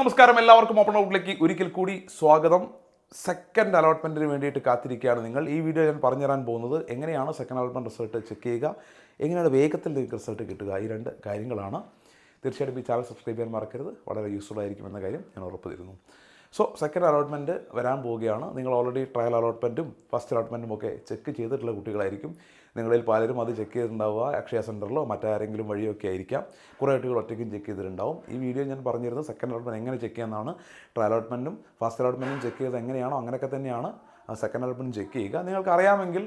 നമസ്കാരം. എല്ലാവർക്കും ഓപ്പൺ ഔട്ടിലേക്ക് ഒരിക്കൽ കൂടി സ്വാഗതം. സെക്കൻഡ് അലോട്ട്മെന്റിന് വേണ്ടിയിട്ട് കാത്തിരിക്കുകയാണ് നിങ്ങൾ. ഈ വീഡിയോ ഞാൻ പറഞ്ഞു പറഞ്ഞുതരാൻ പോകുന്നത് എങ്ങനെയാണ് സെക്കൻഡ് അലോട്ട്മെന്റ് റിസൾട്ട് ചെക്ക് ചെയ്യുക എങ്ങനെയാണ് വേഗത്തിൽ റിസൾട്ട് കിട്ടുക ഈ രണ്ട് കാര്യങ്ങളാണ്. തീർച്ചയായിട്ടും ഈ ചാനൽ സബ്സ്ക്രൈബ് ചെയ്യാൻ മറക്കരുത്. വളരെ യൂസ്ഫുൾ ആയിരിക്കും എന്ന കാര്യം ഞാൻ ഉറപ്പ് തരുന്നു സോ സെക്കൻഡ് അലോട്ട്മെന്റ് വരാൻ പോവുകയാണ്. നിങ്ങൾ ഓൾറെഡി ട്രയൽ അലോട്ട്മെന്റും ഫസ്റ്റ് അലോട്ട്മെന്റും ഒക്കെ ചെക്ക് ചെയ്തിട്ടുള്ള കുട്ടികളായിരിക്കും. നിങ്ങളിൽ പലരും അത് ചെക്ക് ചെയ്തിട്ടുണ്ടാവുക. അക്ഷയ സെന്ററിലോ മറ്റാരെങ്കിലും വഴിയൊക്കെ ആയിരിക്കാം. കുറേ കുട്ടികൾ ഒറ്റയ്ക്കും ചെക്ക് ചെയ്തിട്ടുണ്ടാവും. ഈ വീഡിയോ ഞാൻ പറഞ്ഞിരുന്നത് സെക്കൻഡ് അലോട്ട്മെന്റ് എങ്ങനെ ചെക്ക് ചെയ്യാമെന്നാണ്. ട്രയൽ അലോട്ട്മെന്റും ഫസ്റ്റ് അലോട്ട്മെന്റും ചെക്ക് ചെയ്ത് എങ്ങനെയാണോ അങ്ങനെയൊക്കെ തന്നെയാണ്. സെക്കൻഡ് അലോട്ട്മെന്റ് ചെക്ക് ചെയ്യുക. നിങ്ങൾക്ക് അറിയാമെങ്കിൽ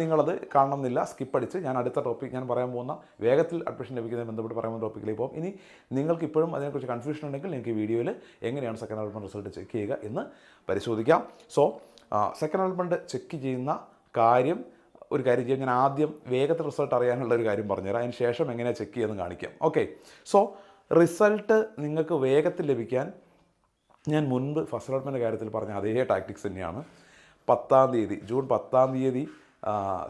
നിങ്ങളത് കാണണമെന്നില്ല സ്കിപ്പ് അടിച്ച്. ഞാൻ അടുത്ത ടോപ്പിക് ഞാൻ പറയാൻ പോകുന്ന വേഗത്തിൽ അഡ്മിഷൻ ലഭിക്കുന്നതിന് ബന്ധപ്പെട്ട് പറയാൻ പോകുന്ന ടോപ്പിക്കിലേക്ക് പോകും. ഇനി നിങ്ങൾക്ക് ഇപ്പോഴും അതിനെക്കുറിച്ച് കൺഫ്യൂഷൻ ഉണ്ടെങ്കിൽ നിങ്ങൾക്ക് വീഡിയോയിൽ എങ്ങനെയാണ് സെക്കൻഡ് അലോട്ട്മെന്റ് റിസൾട്ട് ചെക്ക് ചെയ്യുക എന്ന് പരിശോധിക്കാം. സോ സെക്കൻഡ് അലോട്ട്മെന്റ് ചെക്ക് ചെയ്യുന്ന കാര്യം ഒരു കാര്യം ചെയ്യാം. ഞാൻ ആദ്യം വേഗത്തിൽ റിസൾട്ട് അറിയാനുള്ള ഒരു കാര്യം പറഞ്ഞുതരാം. അതിന് ശേഷം എങ്ങനെയാണ് ചെക്ക് ചെയ്യുന്നത് കാണിക്കാം. ഓക്കെ സോ റിസൾട്ട് നിങ്ങൾക്ക് വേഗത്തിൽ ലഭിക്കാൻ ഞാൻ മുൻപ് ഫസ്റ്റ് അലോട്ട്മെന്റ് കാര്യത്തിൽ പറഞ്ഞ അതേ ടാക്ടിക്സ് തന്നെയാണ്. പത്താം തീയതി ജൂൺ പത്താം തീയതി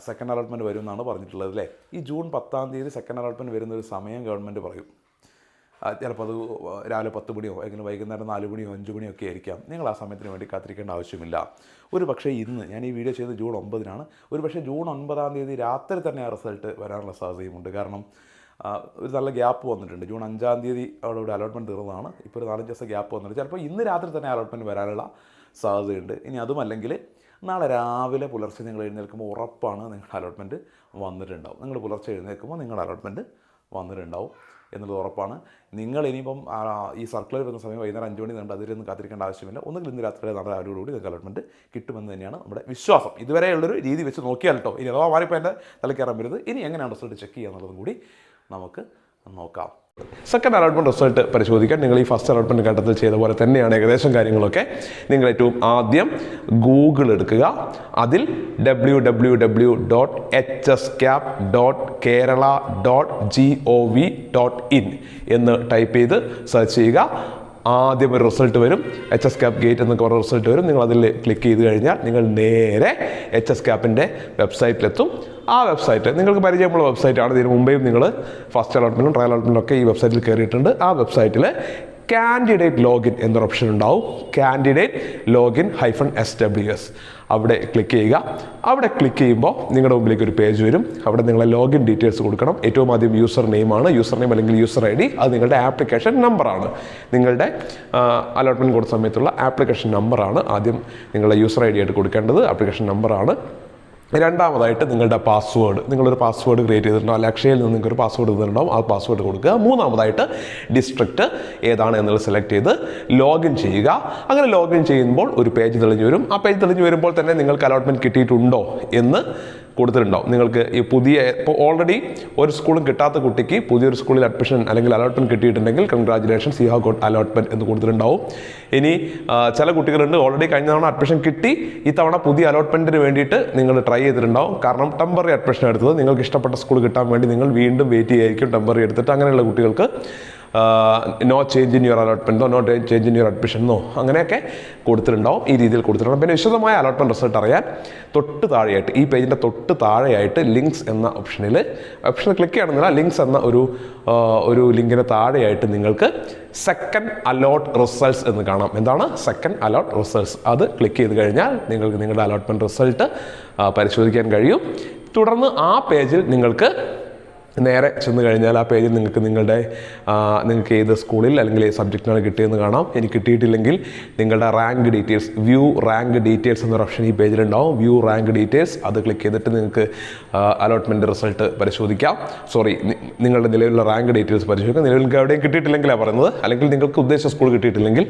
സെക്കൻഡ് അലോട്ട്മെന്റ് വരും എന്നാണ് പറഞ്ഞിട്ടുള്ളത് അല്ലേ? ഈ ജൂൺ പത്താം തീയതി സെക്കൻഡ് അലോട്ട്മെന്റ് വരുന്ന ഒരു സമയം ഗവൺമെന്റ് പറയും. ചിലപ്പോൾ അത് രാവിലെ പത്ത് മണിയോ അല്ലെങ്കിൽ വൈകുന്നേരം നാല് മണിയോ അഞ്ച് മണിയോ ഒക്കെ ആയിരിക്കാം. നിങ്ങൾ ആ സമയത്തിന് വേണ്ടി കാത്തിരിക്കേണ്ട ആവശ്യമില്ല. ഒരു പക്ഷേ ഇന്ന് ഞാൻ ഈ വീഡിയോ ചെയ്ത് ജൂൺ ഒമ്പതിനാണ്. ഒരു പക്ഷേ ജൂൺ ഒൻപതാം തീയതി രാത്രി തന്നെ ആ റിസൾട്ട് വരാനുള്ള സാധ്യതയുമുണ്ട് കാരണം ഒരു നല്ല ഗ്യാപ്പ് വന്നിട്ടുണ്ട്. ജൂൺ അഞ്ചാം തീയതി അവിടെ ഒരു അലോട്ട്മെന്റ് തീർന്നതാണ്. ഇപ്പോൾ ഒരു നാലഞ്ച് ദിവസം ഗ്യാപ്പ് വന്നിട്ടുണ്ട്. ചിലപ്പോൾ ഇന്ന് രാത്രി തന്നെ അലോട്ട്മെന്റ് വരാനുള്ള സാധ്യതയുണ്ട്. ഇനി അതുമല്ലെങ്കിൽ നാളെ രാവിലെ പുലർച്ചെ നിങ്ങൾ എഴുന്നേൽക്കുമ്പോൾ ഉറപ്പാണ് നിങ്ങളുടെ അലോട്ട്മെന്റ് വന്നിട്ടുണ്ടാവും. നിങ്ങൾ പുലർച്ചെ എഴുന്നേൽക്കുമ്പോൾ നിങ്ങളുടെ അലോട്ട്മെന്റ് വന്നിട്ടുണ്ടാവും എന്നുള്ളത് ഉറപ്പാണ്. നിങ്ങൾ ഇനിയിപ്പം ഈ സർക്കുലർ വരുന്ന സമയം വൈകുന്നേരം അഞ്ച് മണി നീണ്ട് അതിലൊന്നും കാത്തിരിക്കേണ്ട ആവശ്യമില്ല. ഒന്നുകിൽ ഇന്ന് രാത്രി നാളെ രാവിലെയോടുകൂടി നിങ്ങൾക്ക് അലോട്ട്മെന്റ് കിട്ടുമെന്ന് തന്നെയാണ് നമ്മുടെ വിശ്വാസം. ഇതുവരെയുള്ളൊരു രീതി വെച്ച് നോക്കിയാൽ കേട്ടോ. ഇനി അഥവാ മാറിപ്പോൾ എന്റെ തലക്കേറാൻ വരുന്നത് ഇനി എങ്ങനെയാണ് റിസൾട്ട് ചെക്ക് ചെയ്യുക എന്നുള്ളതും കൂടി നമുക്ക് നോക്കാം. സെക്കൻഡ് അലോട്ട്മെന്റ് റിസൾട്ട് പരിശോധിക്കാൻ നിങ്ങൾ ഈ ഫസ്റ്റ് അലോട്ട്മെന്റ് ഘട്ടത്തിൽ ചെയ്ത പോലെ തന്നെയാണ് ഏകദേശം കാര്യങ്ങളൊക്കെ. നിങ്ങൾ ഏറ്റവും ആദ്യം ഗൂഗിൾ എടുക്കുക. അതിൽ W W W dot H S cap dot Kerala dot G O V dot in എന്ന് ടൈപ്പ് ചെയ്ത് സെർച്ച് ചെയ്യുക. ആദ്യം ഒരു റിസൾട്ട് വരും. എച്ച് എസ് ക്യാപ് ഗേറ്റ് എന്നൊക്കെ പറഞ്ഞ റിസൾട്ട് വരും. നിങ്ങൾ അതിൽ ക്ലിക്ക് ചെയ്ത് കഴിഞ്ഞാൽ നിങ്ങൾ നേരെ എച്ച് എസ് ക്യാപ്പിന്റെ വെബ്സൈറ്റിലെത്തും ആ വെബ്സൈറ്റ് നിങ്ങൾക്ക് പരിചയമുള്ള വെബ്സൈറ്റാണ് ഇതിന് മുമ്പേയും നിങ്ങൾ ഫസ്റ്റ് അലോട്ട്മെന്റും ട്രയൽ അലോട്ട്മെന്റും ഒക്കെ ഈ വെബ്സൈറ്റിൽ കയറിയിട്ടുണ്ട്. ആ വെബ്സൈറ്റിൽ കാൻഡിഡേറ്റ് ലോഗിൻ എന്നൊരു ഓപ്ഷൻ ഉണ്ടാവും. Candidate login hyphen S W S അവിടെ ക്ലിക്ക് ചെയ്യുക. അവിടെ ക്ലിക്ക് ചെയ്യുമ്പോൾ നിങ്ങളുടെ മുമ്പിലേക്ക് ഒരു പേജ് വരും. അവിടെ നിങ്ങളെ ലോഗിൻ ഡീറ്റെയിൽസ് കൊടുക്കണം. ഏറ്റവും ആദ്യം യൂസർ നെയിമാണ് യൂസർ നെയിം അല്ലെങ്കിൽ യൂസർ ഐ ഡി അത് നിങ്ങളുടെ ആപ്ലിക്കേഷൻ നമ്പറാണ് നിങ്ങളുടെ അലോട്ട്മെന്റ് കൊടുത്ത സമയത്തുള്ള ആപ്ലിക്കേഷൻ നമ്പറാണ് ആദ്യം നിങ്ങളുടെ യൂസർ ഐ ഡി ആയിട്ട് കൊടുക്കേണ്ടത്. ആപ്ലിക്കേഷൻ നമ്പറാണ് രണ്ടാമതായിട്ട് നിങ്ങളുടെ പാസ്വേഡ് നിങ്ങളൊരു പാസ്വേഡ് ക്രിയേറ്റ് ചെയ്തിട്ടുണ്ടോ? അല്ല അക്ഷയയിൽ നിന്ന് നിങ്ങൾക്ക് ഒരു പാസ്വേഡ് തന്നിട്ടുണ്ടാവും ആ പാസ്വേഡ് കൊടുക്കുക. മൂന്നാമതായിട്ട് ഡിസ്ട്രിക്റ്റ് ഏതാണ് എന്നുള്ളത് സെലക്ട് ചെയ്ത് ലോഗിൻ ചെയ്യുക. അങ്ങനെ ലോഗിൻ ചെയ്യുമ്പോൾ ഒരു പേജ് തെളിഞ്ഞു വരും. ആ പേജ് തെളിഞ്ഞു വരുമ്പോൾ തന്നെ നിങ്ങൾക്ക് അലോട്ട്മെന്റ് കിട്ടിയിട്ടുണ്ടോ എന്ന് കൊടുത്തിട്ടുണ്ടാവും നിങ്ങൾക്ക് ഈ പുതിയ ഇപ്പോൾ ഓൾറെഡി ഒരു സ്കൂളും കിട്ടാത്ത കുട്ടിക്ക് പുതിയൊരു സ്കൂളിൽ അഡ്മിഷൻ അല്ലെങ്കിൽ അലോട്ട്മെന്റ് കിട്ടിയിട്ടുണ്ടെങ്കിൽ congratulations you have got allotment എന്ന് കൊടുത്തിട്ടുണ്ടാവും ഇനി ചില കുട്ടികളുണ്ട് ഓൾറെഡി കഴിഞ്ഞ തവണ അഡ്മിഷൻ കിട്ടി ഈ തവണ പുതിയ അലോട്ട്മെന്റിന് വേണ്ടിയിട്ട് നിങ്ങൾ ട്രൈ ചെയ്തിട്ടുണ്ടാവും. കാരണം ടെമ്പററി അഡ്മിഷൻ എടുത്തത് നിങ്ങൾക്ക് ഇഷ്ടപ്പെട്ട സ്കൂൾ കിട്ടാൻ വേണ്ടി നിങ്ങൾ വീണ്ടും വെയിറ്റ് ചെയ്യായിരിക്കും ടെമ്പററി എടുത്തിട്ട് അങ്ങനെയുള്ള കുട്ടികൾക്ക് നോ ചേഞ്ച് ഇൻ യുവർ അലോട്ട്മെന്റോ നോ ചേഞ്ച് ഇൻ യുവർ അഡ്മിഷനോ അങ്ങനെയൊക്കെ കൊടുത്തിട്ടുണ്ടാവും ഈ രീതിയിൽ കൊടുത്തിട്ടുണ്ടാവും. പിന്നെ വിശദമായ അലോട്ട്മെന്റ് റിസൾട്ട് അറിയാൻ തൊട്ട് താഴെയായിട്ട് ഈ പേജിന്റെ തൊട്ട് താഴെയായിട്ട് ലിങ്ക്സ് എന്ന ഓപ്ഷനിൽ ഓപ്ഷൻ ക്ലിക്ക് ചെയ്യണമെന്നില്ല ലിങ്ക്സ് എന്ന ഒരു ഒരു ലിങ്കിന് താഴെയായിട്ട് നിങ്ങൾക്ക് സെക്കൻഡ് അലോട്ട് റിസൾട്ട്സ് എന്ന് കാണാം. എന്താണ്? സെക്കൻഡ് അലോട്ട് റിസൾട്ട്സ് അത് ക്ലിക്ക് ചെയ്ത് കഴിഞ്ഞാൽ നിങ്ങൾക്ക് നിങ്ങളുടെ അലോട്ട്മെന്റ് റിസൾട്ട് പരിശോധിക്കാൻ കഴിയും. തുടർന്ന് ആ പേജിൽ നിങ്ങൾക്ക് നേരെ ചെന്ന് കഴിഞ്ഞാൽ ആ പേജിൽ നിങ്ങൾക്ക് നിങ്ങളുടെ നിങ്ങൾക്ക് ഏത് സ്കൂളിൽ അല്ലെങ്കിൽ ഏത് സബ്ജക്റ്റിനാണ് കിട്ടിയതെന്ന് കാണാം. എനിക്ക് കിട്ടിയിട്ടില്ലെങ്കിൽ നിങ്ങളുടെ rank details view rank details എന്നൊരു ഓപ്ഷൻ ഈ പേജിലുണ്ടാവും വ്യൂ റാങ്ക് ഡീറ്റെയിൽസ് അത് ക്ലിക്ക് ചെയ്തിട്ട് നിങ്ങൾക്ക് അലോട്ട്മെന്റ് റിസൾട്ട് പരിശോധിക്കാം. സോറി നിങ്ങളുടെ നിലവിലുള്ള റാങ്ക് ഡീറ്റെയിൽസ് പരിശോധിക്കാം. നിലവിൽ നിങ്ങൾക്ക് എവിടെയും കിട്ടിയിട്ടില്ലെങ്കിലാണ് പറയുന്നത്. അല്ലെങ്കിൽ നിങ്ങൾക്ക് ഉദ്ദേശിച്ച സ്കൂൾ കിട്ടിയിട്ടില്ലെങ്കിൽ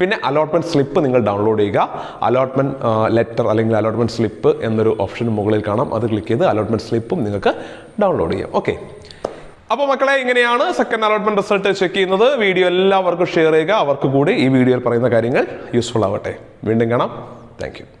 പിന്നെ അലോട്ട്മെന്റ് സ്ലിപ്പ് നിങ്ങൾ ഡൗൺലോഡ് ചെയ്യുക. അലോട്ട്മെന്റ് ലെറ്റർ അല്ലെങ്കിൽ അലോട്ട്മെന്റ് സ്ലിപ്പ് എന്നൊരു ഓപ്ഷൻ മുകളിൽ കാണാം. അത് ക്ലിക്ക് ചെയ്ത് അലോട്ട്മെന്റ് സ്ലിപ്പും നിങ്ങൾക്ക് ഡൗൺലോഡ് ചെയ്യാം. ഓക്കെ അപ്പോൾ മക്കളെ ഇങ്ങനെയാണ് സെക്കൻഡ് അലോട്ട്മെന്റ് റിസൾട്ട് ചെക്ക് ചെയ്യുന്നത്. വീഡിയോ എല്ലാവർക്കും ഷെയർ ചെയ്യുക. അവർക്ക് കൂടി ഈ വീഡിയോയിൽ പറയുന്ന കാര്യങ്ങൾ യൂസ്ഫുൾ ആവട്ടെ. വീണ്ടും കാണാം. താങ്ക്